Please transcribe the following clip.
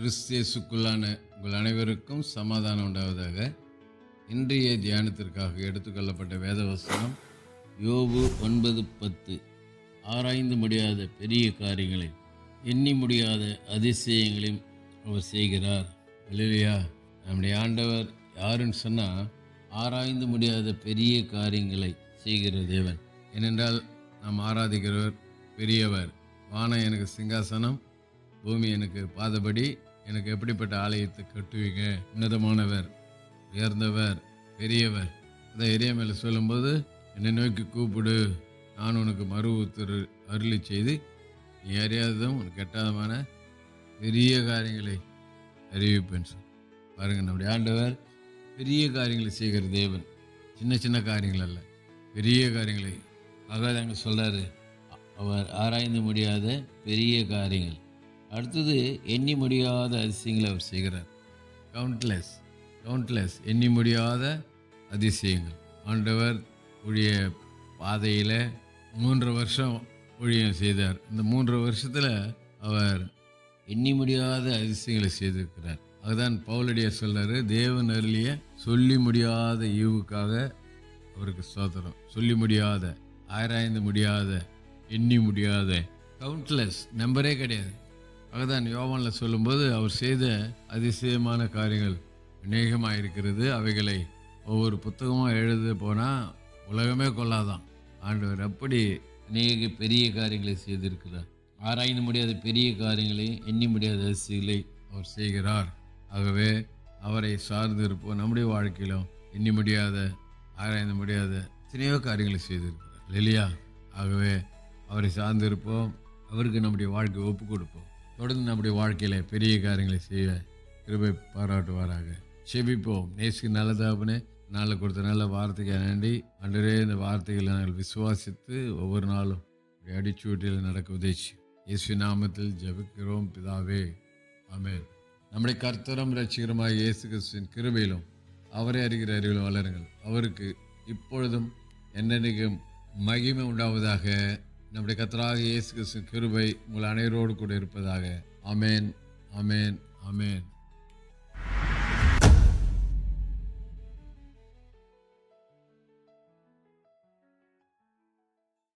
கிறிஸ்தியசுக்குள்ளான உங்கள் அனைவருக்கும் சமாதானம் உண்டாவதாக. இன்றைய தியானத்திற்காக எடுத்துக்கொள்ளப்பட்ட வேதவசனம் யோபு ஒன்பது பத்து. ஆராய்ந்து முடியாத பெரிய காரியங்களை எண்ணி முடியாத அதிசயங்களையும் அவர் செய்கிறார். இல்லையா நம்முடைய ஆண்டவர் யாருன்னு சொன்னால் ஆராய்ந்து முடியாத பெரிய காரியங்களை செய்கிற தேவன். ஏனென்றால் நாம் ஆராதிக்கிறவர் பெரியவர். வானம் எனக்கு சிங்காசனம் பூமி எனக்கு பாதபடி எனக்கு எப்படிப்பட்ட ஆலயத்தை கட்டுவீங்க? உன்னதமானவர் உயர்ந்தவர் பெரியவர். அதை இறைய மேலே சொல்லும்போது என்னை நோக்கி கூப்பிடு. நான் உனக்கு மறு உத்தரு அருளி செய்து நீ அறியாததும் உனக்கு எட்டாதமான பெரிய காரியங்களை அறிவிப்பேன். சார் பாருங்கள் நம்முடைய ஆண்டவர் பெரிய காரியங்களை செய்கிற தேவன். சின்ன சின்ன காரியங்கள் அல்ல. பெரிய காரியங்களை ஆகாத சொல்கிறாரு அவர் ஆராய்ந்து முடியாத பெரிய காரியங்கள். அடுத்தது எண்ணி முடியாத அதிசயங்களை அவர் செய்கிறார். கவுண்ட்லெஸ் கவுண்ட்லெஸ் எண்ணி முடியாத அதிசயங்கள். ஆண்டவர் உடைய பாதையில் மூன்று வருஷம் ஊழியம் செய்தார். இந்த மூன்று வருஷத்தில் அவர் எண்ணி முடியாத அதிசயங்களை செய்திருக்கிறார். அதுதான் பவுலடிய சொல்றாரு தேவன் அருளிய சொல்லி முடியாத ஈவுக்காக அவருக்கு சோதரம் சொல்லி முடியாத ஆராய்ந்து முடியாத எண்ணி முடியாத கவுண்ட்லெஸ் நம்பரே கிடையாது. அதுதான் யோவானில் சொல்லும்போது அவர் செய்த அதிசயமான காரியங்கள் அநேகமாக இருக்கிறது அவைகளை ஒவ்வொரு புத்தகமாக எழுத போனால் உலகமே கொள்ளாதான். ஆண்டவர் அப்படி அநேக பெரிய காரியங்களை செய்திருக்கிறார். ஆராய்ந்து முடியாத பெரிய காரியங்களை எண்ணி முடியாத அதிசயங்களை அவர் செய்கிறார். ஆகவே அவரை சார்ந்து இருப்போம். நம்முடைய வாழ்க்கையிலும் எண்ணி முடியாத ஆராய்ந்து முடியாத எத்தனையோ காரியங்களை செய்திருக்கிறார். இல்லையா ஆகவே அவரை சார்ந்து இருப்போம். அவருக்கு நம்முடைய வாழ்க்கையை ஒப்பு கொடுப்போம். தொடர்ந்து நம்முடைய வாழ்க்கையில் பெரிய காரியங்களை செய்ய கிருபை பாராட்டுவாராக. செபிப்போம். நேசுக்கு நல்லதாகனே நாளில் கொடுத்த நல்ல வார்த்தைக்கு நன்றி. அன்றரே இந்த வார்த்தைகளை நாங்கள் விசுவாசித்து ஒவ்வொரு நாளும் அடிச்சுவட்டியில் நடக்க உதவிச்சு இயேசு நாமத்தில் ஜபிக்கிறோம். பிதாவே ஆமென். நம்முடைய கர்த்தரும் ரட்சிகரமாக இயேசு கிறிஸ்துவின் கிருபையிலும் அவரை அறிகிற அறிவிலும் வளருங்கள். அவருக்கு இப்பொழுதும் என்னென்னைக்கும் மகிமை உண்டாவதாக நம்முடைய கத்தராக இயேசு கிருபை உங்கள் அனைவரோடு கூட இருப்பதாக. அமேன் அமேன் அமேன்